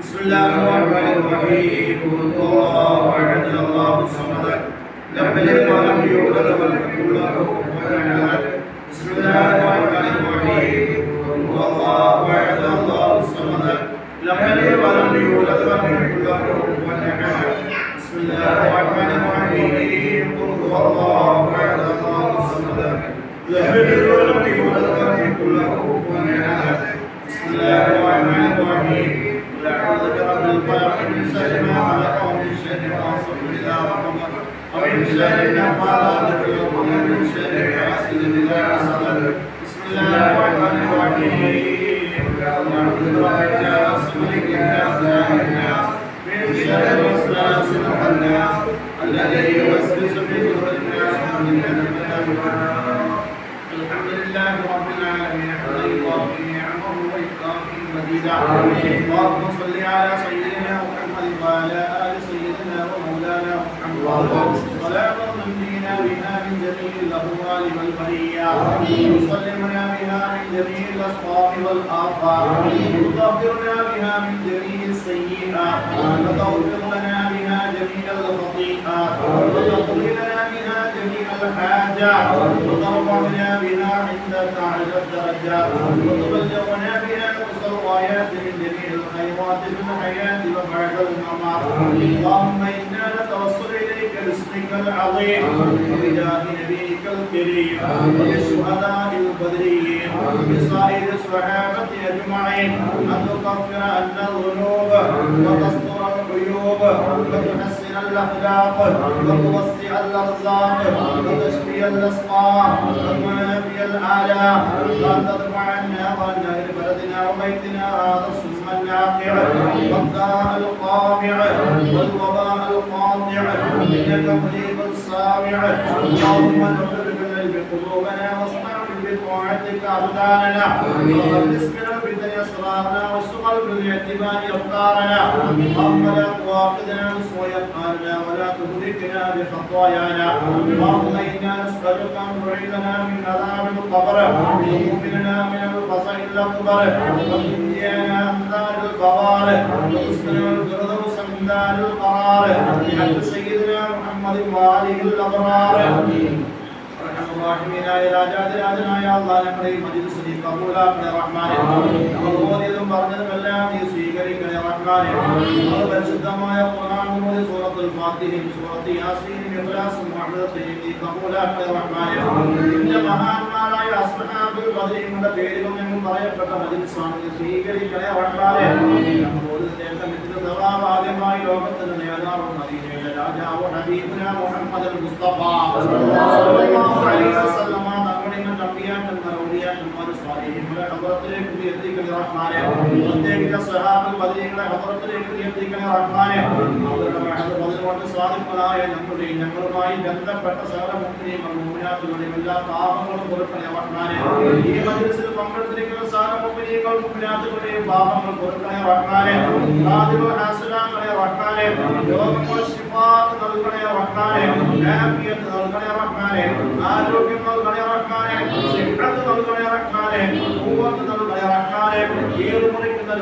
بسم الله الرحمن الرحيم قل الله احد الله الصمد لم يلد ولم يولد ولم يكن له كفوا احد بسم الله الرحمن الرحيم قل الله احد الله الصمد لم يلد ولم يولد ولم يكن له اللهم صل على سيدنا محمد وعلى ال سيدنا ومولانا محمد تنجينا بها من جميع الاهوال والبرية. وتسلمنا بها من جميع الأسقام والافات وتطهرنا بها من جميع السيئات وتغفر لنا بها جميع الخطيئات وتقضي لنا بها جميع الحاجات وترفعنا بها عندك على الدرجات. وتبلغنا بها اقصى الغايات من جميع الخيرات في الحياة وبعد الممات. اللهم اليك باسمك العظيم. وبجاه نبيك الكريم. وبالشهداء البدريين وبسائر الصحابة أجمعين. أن تكفر عنا الذنوب. وتستر العيوب. وتحسن الأخلاق. وتوسع الأرزاق. وتشفي الاسقام وتعافي الاعلام وان تدفع عنا أهل بلدنا وبيتنا. هذا السم الناقع. والداء القامع والوباء انك مجيب السامع اللهم نور بالعلم قلوبنا واصنع بطاعتك ابداننا وخلص من الفتن اسرارنا واشتغل بالاعتبار افكارنا اللهم لا تواخذنا بسوء افعالنا ولا تهلكنا بخطايانا اللهم انا نسالك ان تعيذنا من عذاب القبر ومؤمننا من الفصل الاكبر وتنجينا من دار القرار وتسكن الفردوس من دار القرار بحق മുഹമ്മദ് വാലിഹിൽ അബ്റാർ റഹ്മത്തുള്ളാഹി രാജാതിരാജനായ അല്ലാഹ് ഞങ്ങളെ മജിലിസിൽ കബൂലാക്കണേ റഹ്മാനെ. ഓതിയതും പറഞ്ഞതുമെല്ലാം നീ സ്വീകരിക്കണേ റഹ്മാനെ. നമ്മൾ പരിശുദ്ധമായ ഖുർആൻ സൂറത്തുൽ ഫാത്തിഹയും സൂറത്ത് യാസീനും ഇഖ്ലാസും മുഹമ്മദത്തെയും നീ കബൂലാക്കണേ റഹ്മാനെ. നിന്റെ മഹാന്മാരായ അസ്ഹാബുൽ ബദരീങ്ങളുടെ പേരിലും ഞങ്ങൾ പറയപ്പെട്ട മജ്ലിസാണ് നീ സ്വീകരിക്കണേ റഹ്മാനെ. ആദ്യമായി ലോകത്തിന്റെ നേതാവും മദീനയിലെ രാജാവ് ഹബീബുന മുഹമ്മദ് മുസ്തഫ. हमारे റഹ്മാനെ പ്രത്യേകിച്ച് സഹാബുൽ ബദരീങ്ങളെ ഹദറത്തിലേക്ക് നീ എത്തിക്കണേ റഹ്മാനെ അവരുടെ മഹദ് ബദർ കൊണ്ട് ഞങ്ങളുമായി ബന്ധപ്പെട്ട സകല മുസ്ലിങ്ങളും എല്ലാ പാപങ്ങളും പൊറുക്കണേ ഈ മജ്ലിസിൽ പങ്കെടുത്തിരിക്കുന്ന മുഅ്മിനീങ്ങളും മുഅ്മിനാത്തുകളുടെയും പാപങ്ങൾ പൊറുക്കണേ റഹ്മാനെ. ഖാദിബുൽ ഹാസിലാങ്ങളെ റഹ്മാനെ. രോഗങ്ങൾ ശിഫാ നൽകണേ റഹ്മാനെ. ആഫിയത്ത് നൽകണേ റഹ്മാനെ. ആരോഗ്യം നൽകണേ റഹ്മാനെ. സിഹ്റത്ത് നൽകണേ റഹ്മാനെ. ഖുവ്വത്ത് നൽകണേ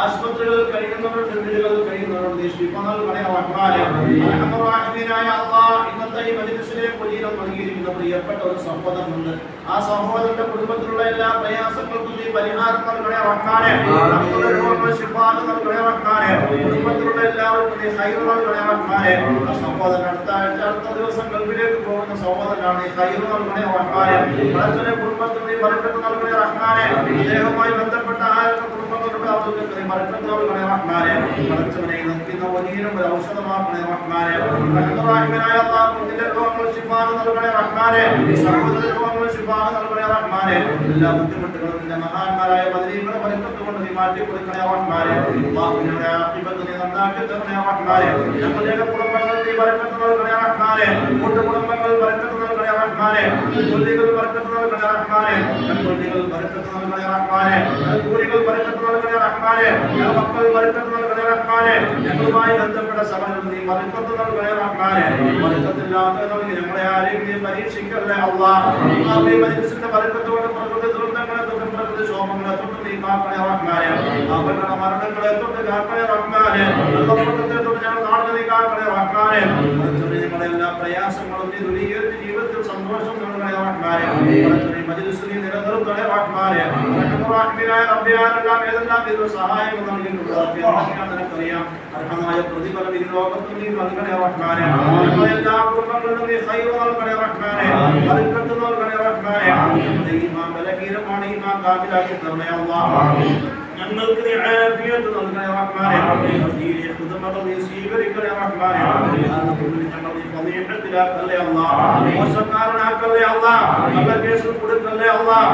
ആശുപത്രികളിൽ കഴിയുന്നവരുടെ വീടുകളിൽ കഴിയുന്നവരുടെ നീ ശിഫ നൽകണേ റഹ്മാനെ റഹ്മാനായ അള്ളാഹ് ഇന്നത്തെ ഈ മജ്ലിസിലെ കുലീനം നൽകിയിരിക്കുന്ന പ്രിയപ്പെട്ട ഒരു സഹോദരനുണ്ട്. ആ സഹോദരന്റെ കുടുംബത്തിലുള്ള എല്ലാ പ്രയാസങ്ങൾക്കും നീ പരിഹാരം ശിഫാകൾ കുടുംബത്തിലുള്ള എല്ലാവർക്കും നീ അടുത്ത അടുത്ത ദിവസം ഗൾഫിലേക്ക് പോകുന്ന സഹോദരനാണ് ഈ ഹൈർ നൽകണേ റഹ്മാനെ കുടുംബത്തിൽ നീ ബർക്കത്ത് നൽകണേ റഹ്മാനെ ഇദ്ദേഹവുമായി ബന്ധപ്പെട്ട എല്ലാ ബുദ്ധിമുട്ടുകളും നിന്റെ മഹാന്മാരായ ബദരീകളെ ബർക്കത്ത് കൊണ്ട് നീ മാറ്റി കൊടുക്കണേ റഹ്മാനെ അല്ലാഹുവിന്റെ ആഖിബത്ത് നീ നന്നാക്കി തരണേ റഹ്മാനെ ഞങ്ങളുടെ കുടുംബങ്ങൾ നീ ബർക്കത്ത് നൽകണേ റഹ്മാനെ കൂട്ടു കുടുംബങ്ങൾ ബർക്കത്ത് നൽകണേ റഹ്മാനെ കുട്ടികൾ ബർക്കത്ത് നൽകണേ റഹ്മാനെ കുട്ടികൾ ബർക്കത്ത് നൽകണേ റഹ്മാനെ കൂലികൾ നൽകണേ റഹ്മാനെ മക്കൾ ബർക്കത്ത് നൽകണേ റഹ്മാനെ ഞങ്ങളുമായി ബന്ധപ്പെട്ട സമരം നീ ബർക്കത്ത് നൽകണേ റഹ്മാനെ. ബർക്കത്തില്ലാത്ത ഞങ്ങളെ ആരെയും നീ പരീക്ഷിക്കല്ലേ അള്ളാഹ് മനുഷ്യന്റെ ബർക്കത്ത് തൊട്ട് നീ കാക്കണേ റഹ്മാനെ അവരുടെ മരണങ്ങളെ തൊട്ട് കാക്കണേ റഹ്മാനെ വെള്ളപ്പൊക്കത്തെ തൊട്ട് ഞങ്ങൾ നാടിനെ നീ കാക്കണേ റഹ്മാനെ പടച്ചവനെ ഞങ്ങളുടെ എല്ലാ പ്രയാസങ്ങളും നീ ദുരീകരിച്ച് ജീവിതത്തിൽ സന്തോഷം നൽകണേ റഹ്മാനെ പടച്ചവനെ മജ്ലിസിൽ നീ നിലനിർത്തണേ റഹ്മാനെ റഹ്മാനായ റബ്ബിയാരെല്ലാം ഏതെല്ലാം ഇതിൽ സഹായങ്ങൾ നൽകിയിട്ടുണ്ട്. റബ്ബേ, എന്തൊക്കെയാണെന്ന് നിനക്കറിയാം അർഹമായ പ്രതിഫലം ഈ ലോകത്ത് നീ നൽകണേ റഹ്മാനെ ഞങ്ങളുടെ എല്ലാ കുടുംബങ്ങളിലും നീ ഹൈറ് നൽകണേ റഹ്മാനെ ബർക്കത്ത് നൽകണേ റഹ്മാനെ ഞങ്ങളുടെ ഈമാൻ ബലഹീനമാണ് ഈമാൻ കാമിലാക്കി തരണേ അല്ലാഹ് ഞങ്ങൾക്ക് നീ ആഫിയത്ത് നൽകണേ റഹ്മാനെ. ദീനിയ ഖുദ്മകൾ നീ സ്വീകരിക്കണേ റഹ്മാനെ. ഞങ്ങൾ നീ ഫളീഹത്തിലാക്കല്ലേ അല്ലാഹ് മോശക്കാരനാക്കല്ലേ അല്ലാഹ് കേസ് കൊടുക്കല്ലേ അല്ലാഹ്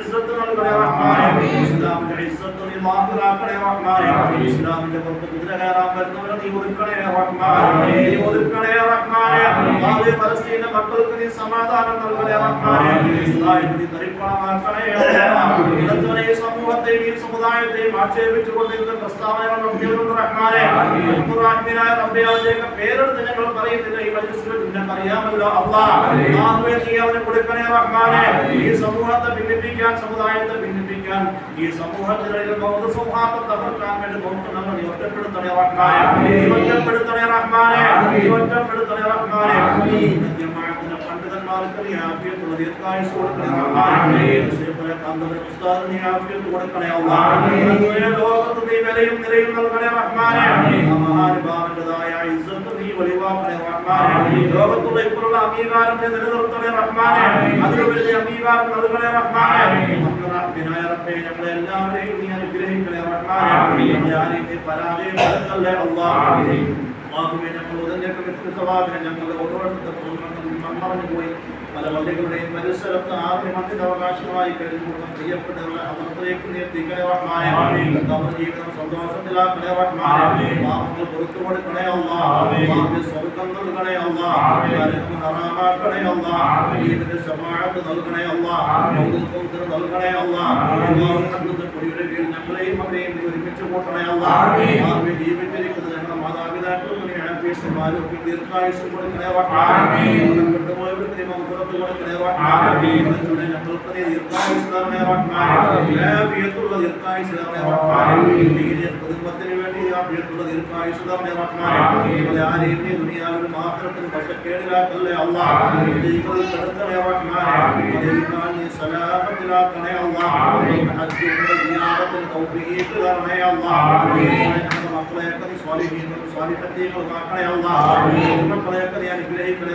ഭാവി ലോക മുസ്ലിങ്ങൾക്ക് നീ ഇസ്സത്ത് നൽകണേ റഹ്മാനെ ഇസ്ലാമിന്റെ ഇസ്സത്ത് നീ മാഹിറാക്കണേ റഹ്മാനെ ഇസ്ലാമിന്റെ പുറത്ത് കുതിര കയറാൻ വരുന്നവരെ നീ ഒതുക്കണേ റഹ്മാനെ നീ ഒതുക്കണേ റഹ്മാനെ ഭാവി ഫലസ്തീന്റെ മക്കൾക്ക് നീ സമാധാനം നൽകണേ റഹ്മാനെ ഇസ്രായേൽ നീ തരിപ്പണമാക്കണേ അല്ലാഹ് ഇന്നത്തെ ഈ സമൂഹത്തെയും ഈ സമുദായത്തെയും ആക്ഷേപിച്ചുകൊണ്ടിരുന്ന പ്രസ്താവനകൾ നടത്തിയവരുടെ റഹ്മാനെ റഹ്മാനായ റബ്ബേ അവരുടെയൊക്കെ പേരെടുത്ത് ഞങ്ങൾ പറയുന്നില്ല ഈ മജ്ലിസിൽ നിങ്ങൾക്ക് അറിയാമല്ലോ അല്ലാഹ് ആഹ്വേ നീ അവനെ കൊടുക്കണേ റഹ്മാനെ ഈ സമൂഹത്തെ ഭിന്നിപ്പിക്കാൻ സമുദായത്തെ ഭിന്നിപ്പിക്കാൻ ഈ സമൂഹത്തിനിടയിൽ ബൗദ്ധ സ്വഭാവം തകർക്കാൻ വേണ്ടി നമുക്ക് നമ്മൾ നീ ഒറ്റപ്പെടുത്തണേ റഹ്മാനെ ഒറ്റപ്പെടുത്തണേ റഹ്മാനെ ഒറ്റപ്പെടുത്തണേ ജമാഅത്തിന്റെ പണ്ഡിതന്മാർക്ക് നീ ആഫിയത്തുള്ള ദീർഘായുസ് കൊടുക്കണേ റഹ്മാനെ. ആഫിയത്ത് ലോകത്ത് നീ വിലയും നിലയും നൽകണേ റഹ്മാനെ. മഹാനുഭാവന്റേതായ ഇസ്സത്ത് നീ വെളിവാക്കണേ റഹ്മാനെ. ലോകത്തുള്ള ഇപ്പോഴുള്ള അംഗീകാരം നീ നിലനിർത്തണേ റഹ്മാനെ. അതിനു വലിയ അംഗീകാരം നൽകണേ റഹ്മാനെ. റബ്ബേ ഞങ്ങളെ എല്ലാവരെയും നീ അനുഗ്രഹിക്കണേ റഹ്മാനെ. ആരെയും പരാജയപ്പെടുത്തല്ലേ അള്ളാഹുവേ ഞങ്ങൾ ഉദഞ്ഞൊക്കെ വ്യക്തിത്വവാദിനെ ഞങ്ങളുടെ ഓരോരുത്തർക്കും മണ്ണറിഞ്ഞു പോയി പല പള്ളികളുടെയും പരിസരത്ത് ആദ്യ മണ്ണിന്റെ അവകാശമായി കഴിഞ്ഞുകൊണ്ട പ്രിയപ്പെട്ടവരെ അമർത്തിലേക്ക് നീ എത്തിക്കണേ റഹ്മാനെ അവർ ജീവിതം സന്തോഷത്തിലാക്കണേ റഹ്മാനെ പാപങ്ങൾ പുറത്തു കൊടുക്കണേ അല്ലാ പാപങ്ങൾ സ്വർഗം നൽകണേ അല്ലാ ഹറാമാക്കണേ അല്ലാ ജീവിത ശമാഅത്ത് നൽകണേ അല്ലാ നൽകണേ അല്ലാ പൊടിയുടെ കീഴിൽ ഞങ്ങളെയും അവരെയും ഒരുമിച്ച് കൂട്ടണേ അല്ലാ ജീവിച്ചിരിക്കുന്നത് ഞങ്ങളുടെ മാതാപിതാക്കളും ദീർഘായുസ്സും കൊടുക്കണേ റഹ്മാനെ കുടുംബത്തിന് വേണ്ടി ആഫിയത്തുള്ള ദീർഘായുസ്സ് തരണേ റഹ്മാനെ ആരെയും നീ ദുനിയാവിലും ആഖിറത്തിലും വശക്കേടിലാക്കല്ലേ അല്ലാഹ്. ജീവിതത്തിൽ കടത്തണേ റഹ്മാനെ സലാമത്തിലാക്കണേ ഹജ്ജിന്റെ സിയാറത്തിന് തൗഫീഖ് തരണേ ഞങ്ങളുടെ മക്കളെയൊക്കെ നീ സ്വാലിഹീങ്ങളും സ്വാലിഹത്തീങ്ങളും ആക്കണേ അല്ലാഹ് മക്കളെയൊക്കെ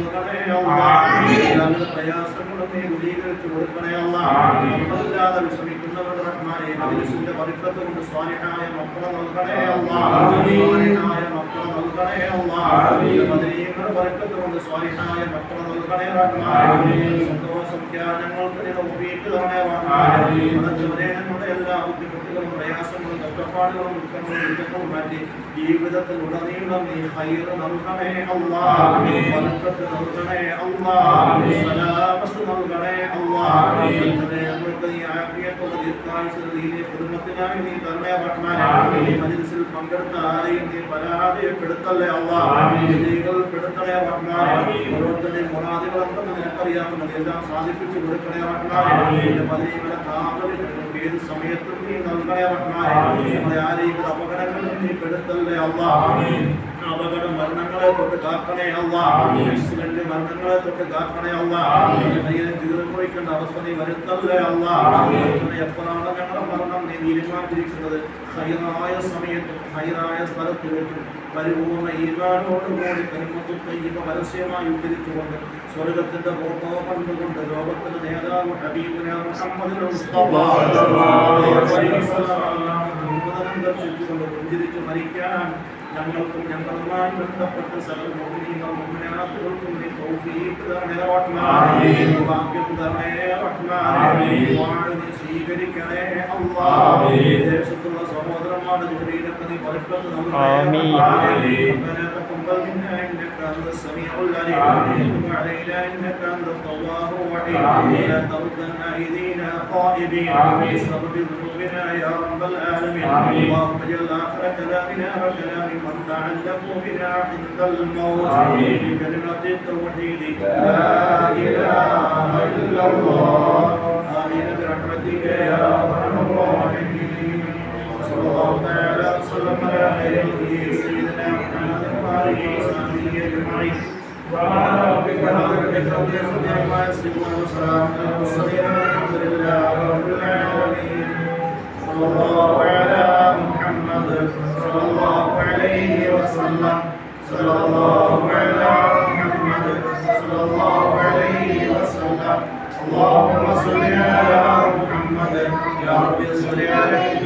സ്വാലിഹീങ്ങളും സ്വാലിഹത്തീങ്ങളും ആക്കണേ റഹ്മാനെ ഉൾപ്പെടെയുള്ള റബ്ബേ നീ സുഖപ്രസവം നൽകണേ അല്ലാഹ് എല്ലാവരുടെ പ്രയാസങ്ങളും നീ ദൂരീകരിച്ചു കൊടുക്കണേ അല്ലാഹ് നമ്മളില്ലാതെ വിഷമിക്കുന്നവരുടെ റഹ്മാനെ മനുഷ്യന്റെ പരിക്കത്ത് കൊണ്ട് സ്വാലിഹായ മക്കളെ നൽകണേ അല്ലാഹ് സ്വാലിഹായ മക്കളെ നൽകണേ അല്ലാഹ് മദനീയങ്ങളുടെ പരിക്കത്ത് കൊണ്ട് സ്വാലിഹായ മക്കളെ നൽകണേ റഹ്മാനെ സന്തോഷം ഞങ്ങൾക്ക് നീ തൗഫീഖ് തരണേ റഹ്മാനെ ഞങ്ങളുടെ എല്ലാ ബുദ്ധിമുട്ടുകളും പ്രയാസങ്ങളും കഷ്ടപ്പാടുകളും ദുഃഖങ്ങളും ദുരിതങ്ങളും മാറ്റി ജീവിതത്തിൽ ഉടനീളം നീ ഹൈറ് നൽകണേ അല്ലാഹ് ബർക്കത്ത് നൽകണേ അല്ലാഹ് സലാമത്ത് നൽകണേ പടച്ചവനെ ഞങ്ങൾക്ക് നീ ആഫിയത്തുള്ള ദീർഘായുസ്സുള്ള ദീനിയ കുടുംബത്തിനായി നീ തരണേ റഹ്മാനെ ഈ മജ്ലിസിൽ പങ്കെടുത്ത ആരെയും നീ പരാജയപ്പെടുത്തല്ലേ അല്ലാഹ് വിജയികൾ പെടുത്തണേ റഹ്മാനെ ഓരോരുത്തരുടെയും മുറാദുകൾ എന്തെന്ന് എല്ലാം സാധിപ്പിച്ചു കൊടുക്കണേ റഹ്മാനെ കാവലിൽ ഞങ്ങൾക്ക് ഏത് സമയത്തും നീ നൽകണേ റഹ്മാനെ ഞങ്ങളെ ആരെയും അപകടങ്ങളിൽ നീ പെടുത്തല്ലേ അപകട മരണങ്ങളെ തൊട്ട് കാക്കണേ അല്ല ആക്സിഡന്റ് മരണങ്ങളെ തൊട്ട് കാക്കണേ അല്ല തീർന്നുപോയിക്കേണ്ട അവസ്ഥ നീ വരുത്തല്ലേ അല്ല എപ്പോഴാണ് ഞങ്ങളുടെ മരണം നീ തീരുമാനിച്ചിരിക്കുന്നത് ഹൈറായ സമയത്ത് ഹൈറായ സ്ഥലത്ത് വെച്ച് പരിപൂർണ ഈമാനോടുകൂടി കരുമത്തും ഇവ പരസ്യമായി ഉദ്ധരിച്ചുകൊണ്ട് സ്വർഗത്തിന്റെ ഫോട്ടോ കണ്ടുകൊണ്ട് ലോകത്തിന്റെ നേതാവ് ഹബീബിനെ മുഹമ്മദ് മുസ്തഫ ദർശിച്ചുകൊണ്ട് പുഞ്ചിരിച്ച് മരിക്കാൻ ഞങ്ങൾക്കും ഞങ്ങളുമായി ബന്ധപ്പെട്ട സ്വീകരിക്കണേ അല്ലാഹ് ദേശത്തുള്ള സഹോദരന്മാരുടെ الأرحام جبريل قد آمين. ربنا تقبل منا إنك أنت السميع العليم وتب علينا إنك أنت التواب الرحيم لا تردن أيدينا قائبين بسبب ذنوبنا يا رب العالمين اللهم اجعل آخر كلامنا وكلام من تعلقوا بنا عند الموت بكلمة التوحيد لا إله إلا الله اللهم صل على محمد يا رب صل عليه وسلم